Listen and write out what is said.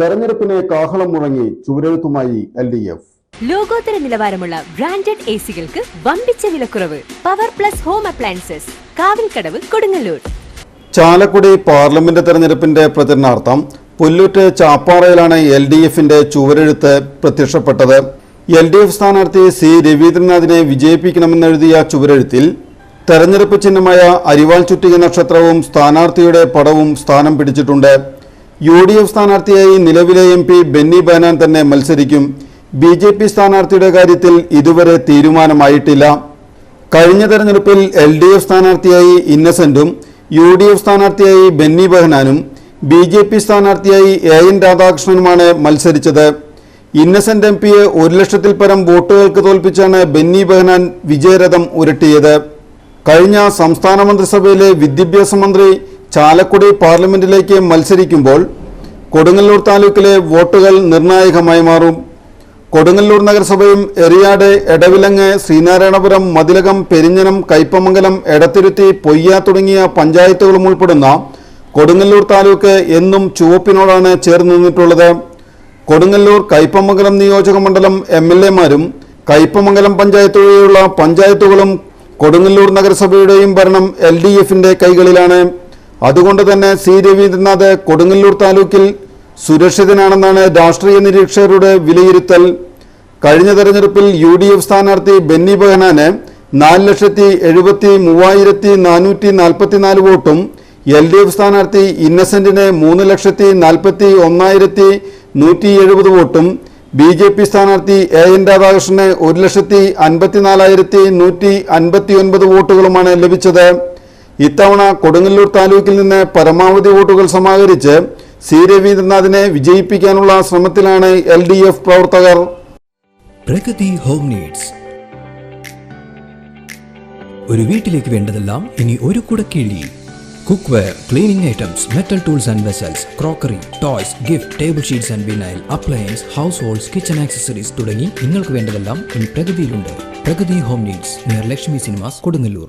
തെരഞ്ഞെടുപ്പിനെ കാഹളം മുഴങ്ങി ചുവരെഴുത്തുമായി എൽ ഡി എഫ്. ലോകോത്തര നിലവാരമുള്ള ബ്രാൻഡഡ് എ സികൾക്ക് വമ്പിച്ച വിലക്കുറവ്. Power plus home appliances Kavilkadavu Kodungallur. Chalakudy parliament തെരഞ്ഞെടുപ്പിന്റെ പ്രചരണാർത്ഥം പുല്ലൂറ്റ് ചാപ്പാറയിലാണ് എൽ ഡി എഫിന്റെ ചുവരെഴുത്ത് പ്രത്യക്ഷപ്പെട്ടത്. എൽ ഡി എഫ് സ്ഥാനാർത്ഥി സി രവീന്ദ്രനാഥിനെ വിജയിപ്പിക്കണമെന്നെഴുതിയ ചുവരെഴുത്തിൽ തെരഞ്ഞെടുപ്പ് ചിഹ്നമായ അരിവാൾ ചുറ്റിക നക്ഷത്രവും സ്ഥാനാർത്ഥിയുടെ പടവും സ്ഥാനം പിടിച്ചിട്ടുണ്ട്. യു ഡി എഫ് സ്ഥാനാർത്ഥിയായി നിലവിലെ എം പി ബെന്നി ബഹനാൻ തന്നെ മത്സരിക്കും. ബി ജെ പി സ്ഥാനാർത്ഥിയുടെ കാര്യത്തിൽ ഇതുവരെ തീരുമാനമായിട്ടില്ല. കഴിഞ്ഞ തെരഞ്ഞെടുപ്പിൽ എൽ ഡി എഫ് സ്ഥാനാർത്ഥിയായി ഇന്നസെന്റും യു ഡി എഫ് സ്ഥാനാർത്ഥിയായി ബെന്നി ബഹനാനും ബി ജെ പി സ്ഥാനാർത്ഥിയായി എ എൻ രാധാകൃഷ്ണനുമാണ് മത്സരിച്ചത്. ഇന്നസെന്റ് എം പിയെ ഒരു ലക്ഷത്തിൽ പരം വോട്ടുകൾക്ക് തോൽപ്പിച്ചാണ് ബെന്നി ബഹനാൻ വിജയരഥം ഉരട്ടിയത്. കഴിഞ്ഞ സംസ്ഥാന മന്ത്രിസഭയിലെ വിദ്യാഭ്യാസ മന്ത്രി ചാലക്കുടി പാർലമെന്റിലേക്ക് മത്സരിക്കുമ്പോൾ കൊടുങ്ങല്ലൂർ താലൂക്കിലെ വോട്ടുകൾ നിർണായകമായി മാറും. കൊടുങ്ങല്ലൂർ നഗരസഭയും എറിയാട് എടവിലങ്ങ് ശ്രീനാരായണപുരം മതിലകം പെരിഞ്ഞനം കൈപ്പമംഗലം എടത്തിരുത്തി പൊയ്യ തുടങ്ങിയ പഞ്ചായത്തുകളും ഉൾപ്പെടുന്ന കൊടുങ്ങല്ലൂർ താലൂക്ക് എന്നും ചുവപ്പിനോടാണ് ചേർന്ന് നിന്നിട്ടുള്ളത്. കൊടുങ്ങല്ലൂർ കൈപ്പമംഗലം നിയോജക മണ്ഡലം എം എൽ എമാരും കയ്പമംഗലം പഞ്ചായത്ത് വഴിയുള്ള പഞ്ചായത്തുകളും കൊടുങ്ങല്ലൂർ നഗരസഭയുടെയും ഭരണം എൽ ഡി എഫിന്റെ കൈകളിലാണ്. അതുകൊണ്ട് തന്നെ സി രവീന്ദ്രനാഥ് കൊടുങ്ങല്ലൂർ താലൂക്കിൽ സുരക്ഷിതനാണെന്നാണ് രാഷ്ട്രീയ നിരീക്ഷകരുടെ വിലയിരുത്തൽ. കഴിഞ്ഞ തെരഞ്ഞെടുപ്പിൽ യു ഡി എഫ് സ്ഥാനാർത്ഥി ബെന്നി ബെഹനാന് നാല് ലക്ഷത്തി എഴുപത്തി മൂവായിരത്തി നാനൂറ്റി നാൽപ്പത്തിനാല് വോട്ടും എൽ ഡി എഫ് സ്ഥാനാർത്ഥി ഇന്നസെന്റിന് മൂന്ന് ലക്ഷത്തി നാൽപ്പത്തി ഒന്നായിരത്തി നൂറ്റി എഴുപത് വോട്ടും ബി ജെ പി സ്ഥാനാർത്ഥി എ എൻ രാധാകൃഷ്ണന് ഒരു ലക്ഷത്തി അൻപത്തിനാലായിരത്തി നൂറ്റി അൻപത്തി ഒൻപത് വോട്ടുകളുമാണ് ലഭിച്ചത്. ഇത്തവണ കൊടുങ്ങല്ലൂർ താലൂക്കിൽ നിന്ന് പരമാവധി വോട്ടുകൾ സമാഹരിച്ച് സി രവീന്ദ്രനാഥിനെ വിജയിപ്പിക്കാനുള്ള ശ്രമത്തിലാണ് എൽ ഡി എഫ് പ്രവർത്തകർ. Pragathi home needs. ഒരു വീട്ടിലേക്ക് വേണ്ടതെല്ലാം ഇനി ഒരു കുടക്കീഴിൽ cookware cleaning items metal tools and vessels crockery toys gift table sheets and vinyl appliance household kitchen accessories തുടങ്ങി നിങ്ങൾക്ക് വേണ്ടതെല്ലാം ഇനി പ്രഗതിയിലുണ്ട് Pragathi home needs near Lakshmi cinemas Kodungallur.